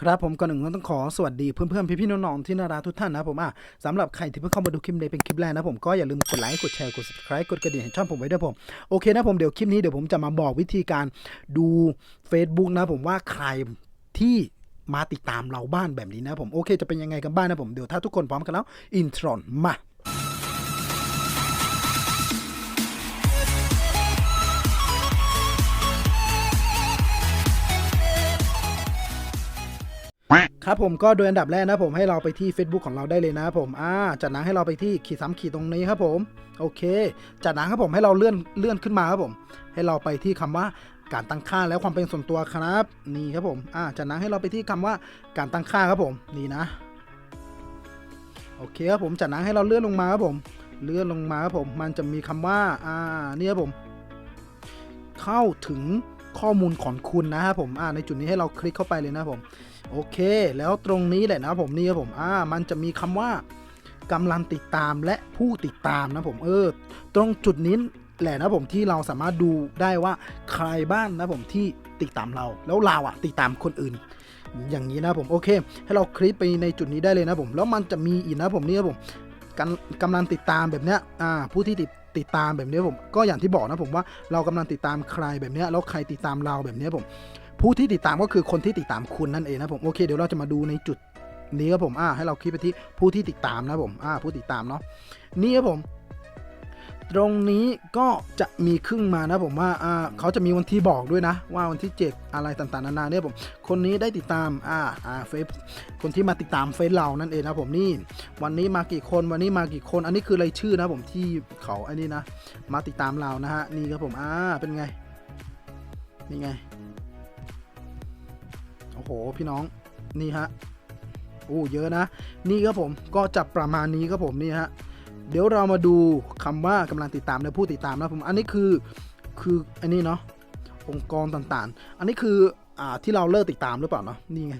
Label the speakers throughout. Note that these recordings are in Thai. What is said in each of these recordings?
Speaker 1: ครับผมก่อนหนึ่งก็ต้องขอสวัสดีเพื่อนๆ พี่ๆ น้องๆ ที่น่ารักทุกท่านนะผมอะสำหรับใครที่เพิ่งเข้ามาดูคลิปนี้เป็นคลิปแรกนะผมก็อย่าลืมกดไลค์กดแชร์กด subscribe กดกระดิ่งให้ช่องผมไว้ด้วยผม โอเคนะผมเดี๋ยวคลิปนี้เดี๋ยวผมจะมาบอกวิธีการดู Facebook นะผมว่าใครที่มาติดตามเราบ้านแบบนี้นะผมโอเคจะเป็นยังไงกันบ้างนะผมเดี๋ยวถ้าทุกคนพร้อมกันแล้วอินทรอนมา ครับผมก็โดยอันดับแรกนะผมให้เราไปที่ Facebook ของเราได้เลยนะผมอ่าจากนั้นให้เราไปที่ขีดสามขีดตรงนี้ครับผมโอเคจากนั้นครับผมให้เราเลื่อนเลื่อนขึ้นมาครับผม ให้เราไปที่คำว่าการตั้งค่าและความเป็นส่วนตัวครับนี่ครับผมอ่าจากนั้นให้เราไปที่คำว่าการตั้งค่าครับผมนี่นะโอเคครับผมจากนั้นให้เราเลื่อนลงมาครับผมเลื่อนลงมาครับผมมันจะมีคำว่าอ่านี่ครับผม เข้าถึงข้อมูลของคุณนะครับผมอ่าในจุดนี้ให้เราคลิกเข้าไปเลยนะครับผม โอเค แล้วตรงนี้แหละนะผมนี่ครับผมอ่ามันจะมีคำว่ากำลังติดตามและผู้ติดตามนะผมเออ ตรงจุดนี้แหละนะผมที่เราสามารถดูได้ว่าใครบ้างนะผมที่ติดตามเรา แล้วเราอะติดตามคนอื่น อย่างนี้นะผมโอเค ให้เราคลิกไปในจุดนี้ได้เลยนะผม แล้วมันจะมีอีกนะผมนี่ครับผมกำลังติดตามแบบเนี้ยอ่าผู้ที่ติดติดตามแบบนี้ผมก็อย่างที่บอกนะผมว่าเรากำลังติดตามใครแบบเนี้ยแล้วใครติดตามเราแบบเนี้ยผม ผู้ที่ติดตามก็คือคนที่ติดตามคุณนั่นเองนะผมโอเคเดี๋ยวเราจะมาดูในจุดนี้ครับผมอ่าให้เราคลิกไปที่ผู้ที่ติดตามนะผมอ่าผู้ติดตามเนาะนี่ครับผมตรงนี้ก็จะมีขึ้นมานะผมว่าอ่าเขาจะมีวันที่บอกด้วยนะ ว่าวันที่ 7 อะไรต่างๆนานาเนี่ยผมคนนี้ได้ติดตามอ่าอ่าเฟซคนที่มาติดตามเฟซเรานั่นเองนะผมนี่ วันนี้มากี่คนวันนี้มากี่คน อันนี้คือรายชื่อนะผมที่เขาอันนี้นะ มาติดตามเรานะฮะนี่ครับผมอ่าเป็นไงนี่ไง โอ้โห พี่น้องนี่ฮะโอ้เยอะนะ นี่ครับผมก็จะประมาณนี้ครับผมนี่ฮะเดี๋ยวเรามาดูคำว่ากำลังติดตามและผู้ติดตามนะผมอันนี้คือคืออันนี้เนาะองค์กรต่างๆ อันนี้คืออ่าที่เราเลิกติดตามหรือเปล่าเนาะนี่ไง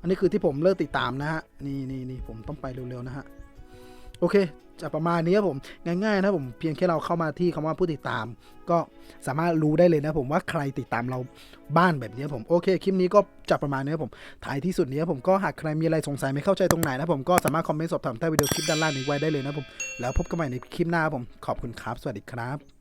Speaker 1: อันนี้คือที่ผมเลิกติดตามนะฮะนี่นี่นี่ผมต้องไปเร็วๆนะฮะ โอเคจะประมาณนี้ครับผมง่ายๆนะผมเพียงแค่เราเข้ามาที่คำว่าผู้ติดตาม ก็สามารถรู้ได้เลยนะผมว่าใครติดตามเราบ้านแบบนี้ผมโอเคคลิปนี้ก็จะประมาณนี้ครับผมท้ายที่สุดนี้ผมก็หากใครมีอะไรสงสัยไม่เข้าใจตรงไหนนะผมก็สามารถคอมเมนต์สอบถามใต้วิดีโอคลิปด้านล่างนี้ไว้ได้เลยนะผมแล้วพบกันใหม่ในคลิปหน้าครับผมขอบคุณครับสวัสดีครับ